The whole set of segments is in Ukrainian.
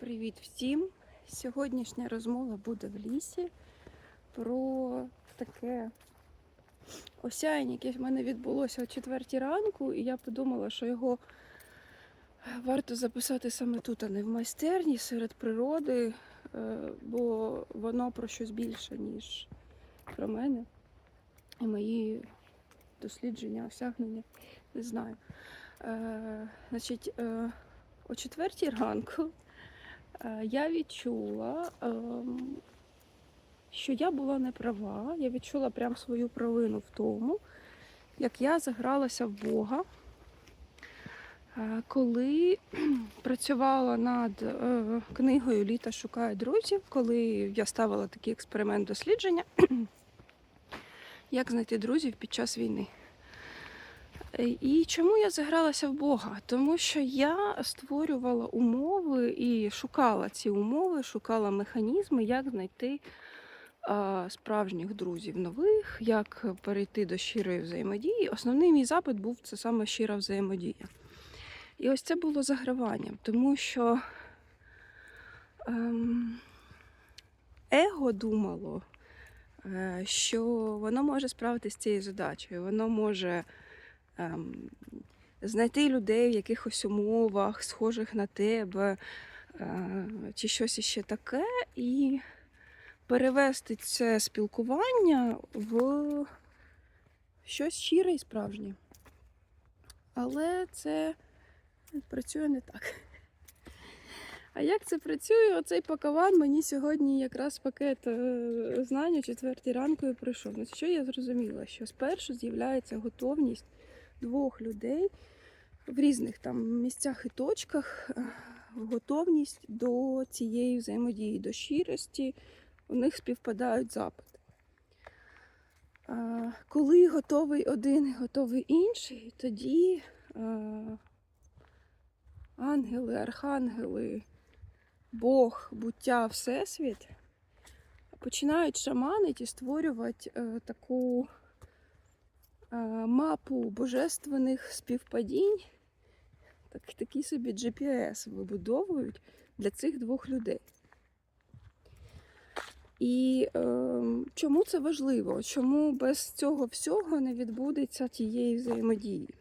Привіт всім! Сьогоднішня розмова буде в лісі про таке осяяння, яке в мене відбулося о 4 ранку, і я подумала, що його варто записати саме тут, а не в майстерні, серед природи, е, бо воно про щось більше, ніж про мене і мої дослідження, осягнення. Не знаю. Е, значить, е, о 4 ранку. Е, Я відчула, ем, що я була не права. Я відчула прям свою провину в тому, як я загралася в Бога, Е, коли працювала над е, книгою Літа шукає друзів, коли я ставила такий експеримент дослідження, як знайти друзів під час війни. Е, І чому я загралася в Бога? Тому що я створювала умови і шукала ці умови, шукала механізми, як знайти справжніх друзів нових, як перейти до щирої взаємодії. Основний мій запит був це саме щира взаємодія. І ось це було заграванням, тому що ем, его думало, е, що воно може справитися з цією задачею, воно може знайти людей в якихось умовах, схожих на тебе, е, чи щось іще таке, і перевести це спілкування в щось щире і справжнє. Але це працює не так. А як це працює? Оцей пакаван мені сьогодні якраз пакет е, знань о четвертій ранку і прийшов. Значить, що я зрозуміла? Що спершу з'являється готовність двох людей в різних там місцях і точках, е, готовність до цієї взаємодії, до щирості, у них співпадають запити. Коли готовий один і готовий інший, тоді е, ангели, архангели, Бог, буття, Всесвіт починають шаманити і створювати е, таку мапу божественних співпадінь, так, такий собі GPS вибудовують для цих двох людей. І е, чому це важливо? Чому без цього всього не відбудеться тієї взаємодії?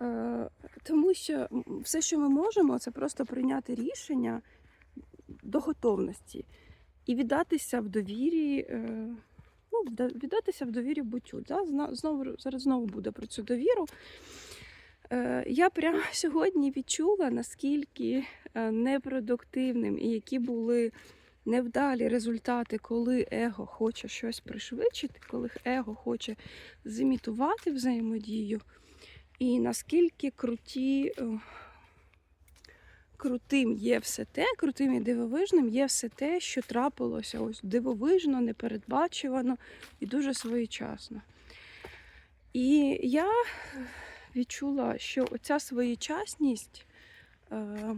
Е, тому що все, що ми можемо, це просто прийняти рішення до готовності і віддатися в довірі, е, ну, віддатися в довірі буттю. Да? Знову, зараз знову буде про цю довіру. Е, Я прямо сьогодні відчула, наскільки е, непродуктивним і які були невдалі результати, коли его хоче щось пришвидшити, коли его хоче зімітувати взаємодію, і наскільки круті, е, крутим є все те, крутим і дивовижним є все те, що трапилося ось дивовижно, непередбачувано і дуже своєчасно. І я відчула, що оця своєчасність е,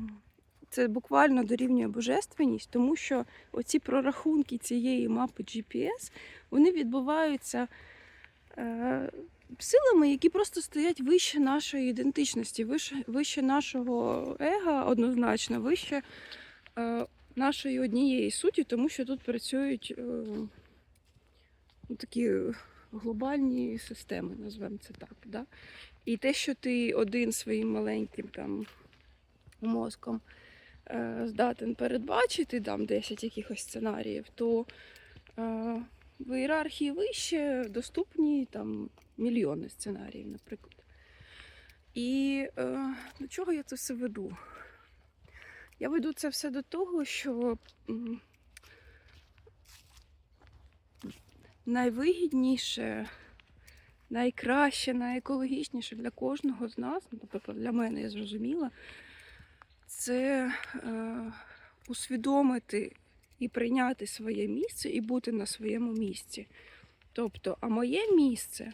це буквально дорівнює божественність, тому що оці прорахунки цієї мапи GPS вони відбуваються е, силами, які просто стоять вище нашої ідентичності, вище, вище нашого ега, однозначно, вище е, нашої однієї суті, тому що тут працюють е, ну, такі глобальні системи, назвемо це так. Да? І те, що ти один своїм маленьким там мозком е, здатен передбачити там 10 якихось сценаріїв, то е, в ієрархії вище доступні там мільйони сценаріїв, наприклад. І е, до чого я це все веду? Я веду це все до того, що найвигідніше, найкраще, найекологічніше для кожного з нас, ну, наприклад, для мене я зрозуміла, це е, усвідомити і прийняти своє місце і бути на своєму місці. Тобто, а моє місце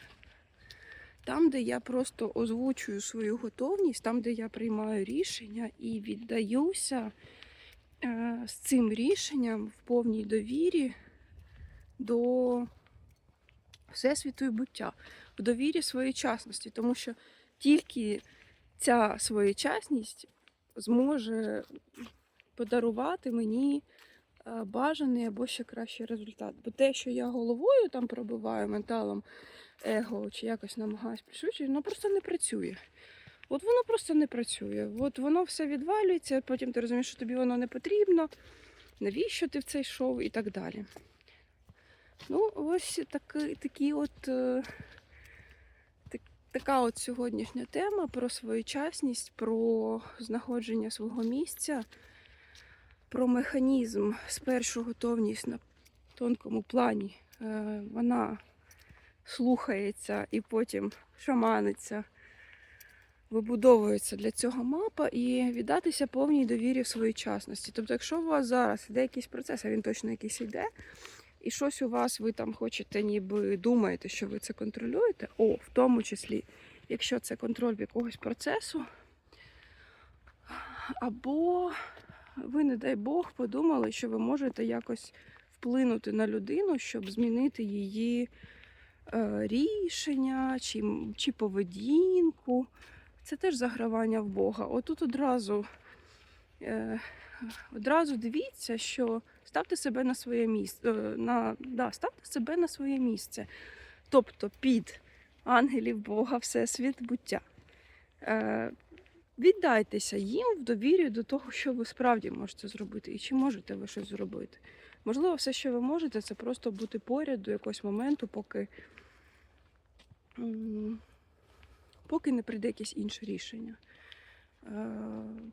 там, де я просто озвучую свою готовність, там, де я приймаю рішення і віддаюся е, з цим рішенням в повній довірі до всесвіту і буття, в довірі своєчасності, тому що тільки ця своєчасність зможе подарувати мені бажаний або ще кращий результат. Бо те, що я головою там пробиваю менталом его чи якось намагаюсь пришвидшити, воно просто не працює. От воно просто не працює. От воно все відвалюється, потім ти розумієш, що тобі воно не потрібно, навіщо ти в це йшов і так далі. Ну, ось такі, такі от, е, така от сьогоднішня тема про своєчасність, про знаходження свого місця, про механізм спершу готовність на тонкому плані. Е, Вона слухається і потім шаманиться, вибудовується для цього мапа і віддатися повній довірі в своєчасності. Тобто, якщо у вас зараз іде якийсь процес, а він точно якийсь іде, і щось у вас ви там хочете, ніби думаєте, що ви це контролюєте, о, в тому числі, якщо це контроль якогось процесу, або ви, не дай Бог, подумали, що ви можете якось вплинути на людину, щоб змінити її е, рішення чи, чи поведінку. Це теж загравання в Бога. Отут одразу, е, одразу дивіться, що ставте себе на своє місце. На, да, ставте себе на своє місце. Тобто під ангелів Бога, Всесвіт, буття. Е, віддайтеся їм в довірі до того, що ви справді можете зробити, і чи можете ви щось зробити. Можливо, все, що ви можете, це просто бути поряд до якогось моменту, поки, поки не прийде якесь інше рішення. Е,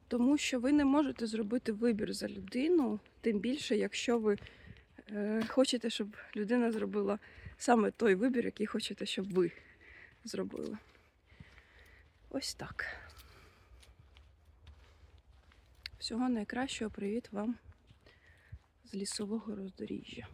Тому що ви не можете зробити вибір за людину, тим більше, якщо ви е, хочете, щоб людина зробила саме той вибір, який хочете, щоб ви зробили. Ось так. Всього найкращого привіт вам з лісового роздоріжжя.